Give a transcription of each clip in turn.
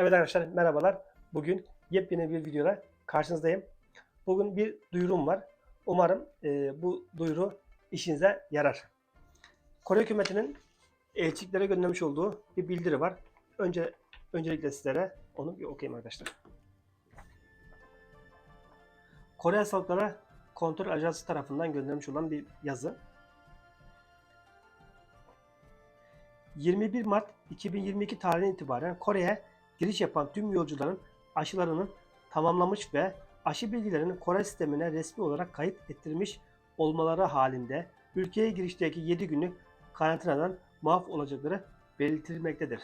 Evet arkadaşlar merhabalar. Bugün yepyeni bir videoda karşınızdayım. Bugün bir duyurum var. Umarım e, bu duyuru işinize yarar. Kore hükümetinin elçiliklere göndermiş olduğu bir bildiri var. Önce öncelikle sizlere onu bir okuyayım arkadaşlar. Kore Hastalıkları Kontrol Ajansı tarafından göndermiş olan bir yazı. 21 Mart 2022 tarihinden itibaren Kore'ye giriş yapan tüm yolcuların aşılarının tamamlamış ve aşı bilgilerinin Kore sistemine resmi olarak kayıt ettirilmiş olmaları halinde ülkeye girişteki 7 günlük karantinadan muaf olacakları belirtilmektedir.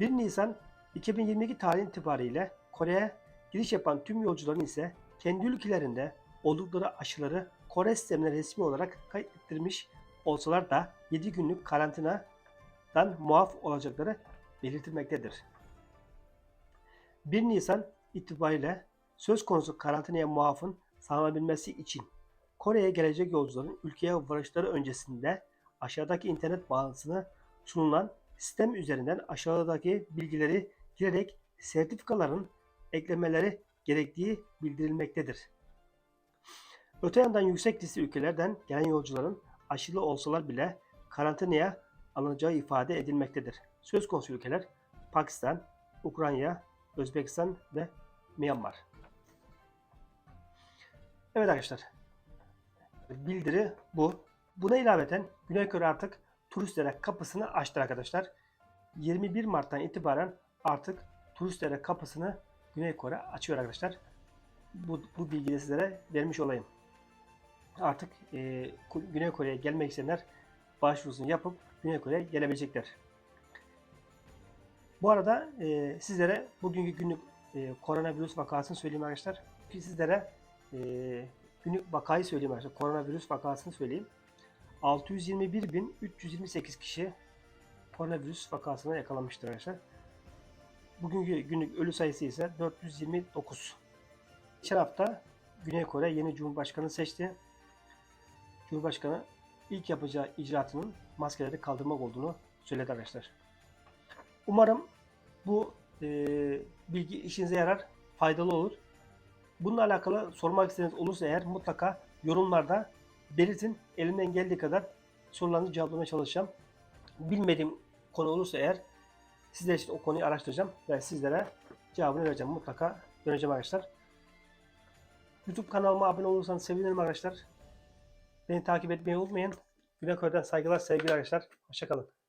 1 Nisan 2022 tarihi itibariyle Kore'ye giriş yapan tüm yolcuların ise kendi ülkelerinde oldukları aşıları Kore sistemine resmi olarak kayıt ettirmiş olsalar da 7 günlük karantinadan muaf olacakları belirtilmektedir. 1 Nisan itibariyle söz konusu karantinaya muafın sağlanabilmesi için Kore'ye gelecek yolcuların ülkeye varışları öncesinde aşağıdaki internet bağlantısına sunulan sistem üzerinden aşağıdaki bilgileri girerek sertifikaların eklemeleri gerektiği bildirilmektedir. Öte yandan yüksek riskli ülkelerden gelen yolcuların aşılı olsalar bile karantinaya alınacağı ifade edilmektedir. Söz konusu ülkeler Pakistan, Ukrayna, Özbekistan ve Myanmar. Evet arkadaşlar. Bildiri bu. Buna ilaveten Güney Kore artık turistlere kapısını açtı arkadaşlar. 21 Mart'tan itibaren artık turistlere kapısını Güney Kore açıyor arkadaşlar. Bu, bu bilgiyi sizlere vermiş olayım. Artık e, Güney Kore'ye gelmek isteyenler başvurusunu yapıp Güney Kore'ye gelebilecekler. Bu arada e, sizlere bugünkü günlük e, koronavirüs vakasını söyleyeyim arkadaşlar. Sizlere e, günlük vakayı söyleyeyim arkadaşlar. Koronavirüs vakasını söyleyeyim. 621.328 kişi koronavirüs vakasına yakalanmıştır arkadaşlar. Bugünkü günlük ölü sayısı ise 429. Geçen hafta Güney Kore yeni Cumhurbaşkanı seçti. Cumhurbaşkanı ilk yapacağı icraatının maskeleri kaldırmak olduğunu söyledi arkadaşlar. Umarım bu e, bilgi işinize yarar, faydalı olur. Bununla alakalı sormak istediğiniz olursa eğer mutlaka yorumlarda belirtin. Elimden geldiği kadar sorularınızı cevaplamaya çalışacağım. Bilmediğim konu olursa eğer sizler için o konuyu araştıracağım ve sizlere cevabını vereceğim. Mutlaka döneceğim arkadaşlar. YouTube kanalıma abone olursanız sevinirim arkadaşlar. Beni takip etmeyi unutmayın. Güney Kore'den saygılar, sevgiler arkadaşlar. Hoşçakalın.